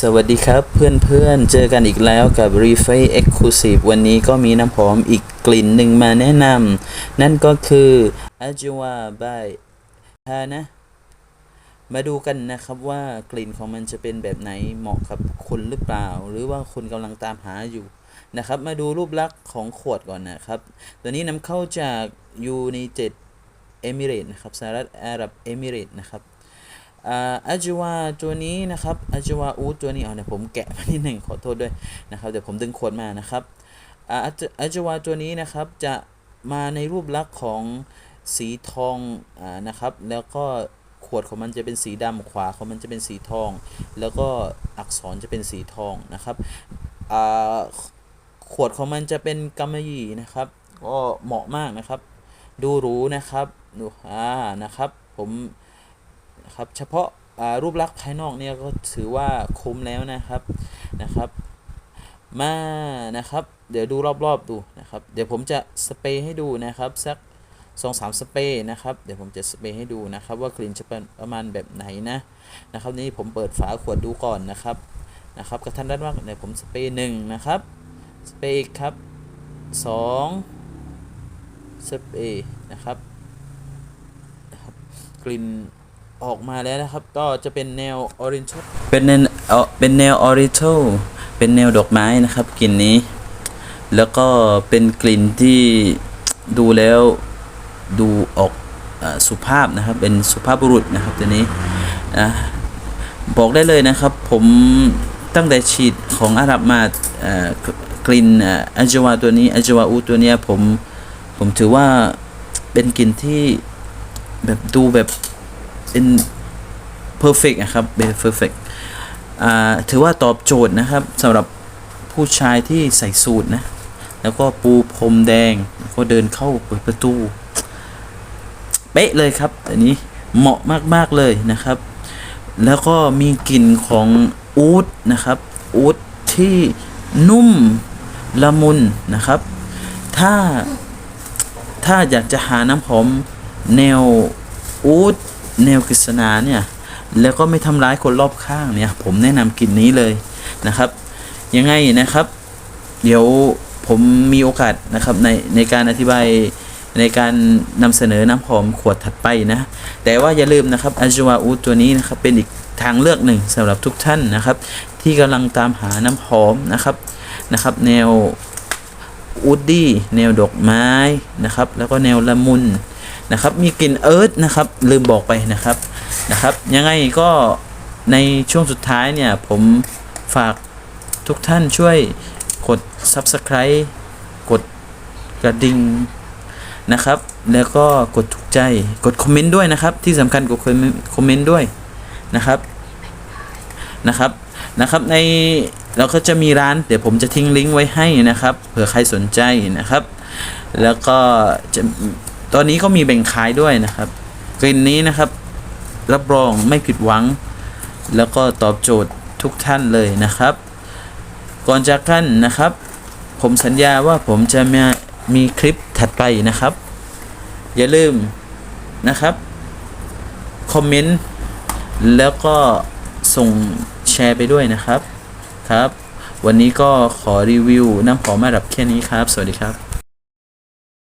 สวัสดีครับเพื่อนๆเจอกันอีกแล้วกับ r e f a Exclusive วันนี้ก็มีน้ำหอมอีกกลิ่นหนึ่งมาแนะนำนั่นก็คือ a j w a by Hana มาดูกันนะครับว่ากลิ่นของมันจะเป็นแบบไหนเหมาะกับคุณหรือเปล่า หรือว่าคุณกำลังตามหาอยู่นะครับ มาดูรูปลักษณ์ของขวดก่อนนะครับ ตัวนี้นำเข้าจาก United Emirates นะครับสหรัฐอาหรับเอมิเรตนะครับ อาจวาตัวนี้นะครับอาจวาอูตัวนี้เอาเนี่ยผมแกะมานิดหนึ่งขอโทษด้วยนะครับเดี๋ยวผมดึงขวดมานะครับอาอาจวาตัวนี้นะครับจะมาในรูปลักษณ์ของสีทองอนะครับ แล้วก็ขวดของมันจะเป็นสีดำขวาของมันจะเป็นสีทอง แล้วก็อักษรจะเป็นสีทองนะครับอาขวดของมันจะเป็นกำมะหยี่นะครับ ก็เหมาะมากนะครับ ดูหรูนะครับดูอ่านะครับ ผม นะครับเฉพาะรูปลักษณ์ภายนอกเนี่ยก็ถือว่าคุ้มแล้วนะครับนะครับ มานะครับเดี๋ยวดูรอบๆดูนะครับ เดี๋ยวผมจะสเปรย์ให้ดูนะครับสักสองสามสเปรย์นะครับเดี๋ยวผมจะสเปรย์ให้ดูนะครับว่ากลิ่นจะเป็นประมาณแบบไหนนะนะครับนี่ผมเปิดฝาขวดดูก่อนนะครับนะครับกระทันรัดมากเดี๋ยวผมสเปรย์หนึ่งนะครับสเปรย์อีกครับสองสเปรย์นะครับนะครับกลิ่น ออกมาแล้วนะครับ ก็จะเป็นแนวออริ n นเป็นแนวเอ่อเป็นแนวออริ n นเป็นแนวดอกไม้นะครับกลิ่นนี้ แล้วก็เป็นกลิ่นที่ดูแล้วดูออกอสุภาพนะครับ เป็นสุภาพบุรุษนะครับตัวนี้นะบอกได้เลยนะครับ ผมตั้งแต่ฉีดของอาหรับมากลิ่นอัจวาตัวนี้อัจวาอูตัวเนี้ยผมผมถือว่าเป็นกลิ่นที่แบบดูแบบ เป็น perfect นะครับเป็น perfect ถือว่าตอบโจทย์นะครับสำหรับผู้ชายที่ใส่สูทนะ แล้วก็ปูพรมแดงแก็เดินเข้าเปิดประตู เป๊ะเลยครับ อันนี้เหมาะมากๆเลยนะครับ แล้วก็มีกลิ่นของอูดนะครับ อูดที่นุ่มละมุนนะครับ ถ้าถ้าอยากจะหาน้ำหอมแนวอูด แนวกฤษณาเนี่ยแล้วก็ไม่ทำร้ายคนรอบข้างเนี่ย ผมแนะนำกลิ่นนี้เลยนะครับ ยังไงนะครับ เดี๋ยวผมมีโอกาสนะครับในในการอธิบายในการนำเสนอน้ำหอมขวดถัดไปนะ แต่ว่าอย่าลืมนะครับอาจวาอูตัวนี้นะครับเป็นอีกทางเลือกหนึ่งสำหรับทุกท่านนะครับ ที่กำลังตามหาน้ำหอมนะครับนะครับ แนวอูดดี้แนวดอกไม้นะครับ แล้วก็แนวละมุน นะครับ มีกลิ่นเอิร์ธนะครับ ลืมบอกไปนะครับนะครับ ยังไงก็ในช่วงสุดท้ายเนี่ย ผมฝากทุกท่านช่วยกด Subscribe กดกระดิ่งนะครับ แล้วก็กดถูกใจกดคอมเมนต์ด้วยนะครับ ที่สำคัญกดคอมเมนต์ด้วยนะครับนะครับนะครับในเราก็จะมีร้านเดี๋ยวผมจะทิ้งลิงก์ไว้ให้นะครับเผื่อใครสนใจนะครับ แล้วก็จะ ตอนนี้ก็มีแบ่งขายด้วยนะครับ กลิ่นนี้นะครับ รับรองไม่ผิดหวัง แล้วก็ตอบโจทย์ทุกท่านเลยนะครับ ก่อนจากกันนะครับ ผมสัญญาว่าผมจะมามีคลิปถัดไปนะครับ อย่าลืมนะครับ คอมเมนต์ แล้วก็ส่งแชร์ไปด้วยนะครับครับ วันนี้ก็ขอรีวิวน้ำหอมมาดับแค่นี้ครับ สวัสดีครับ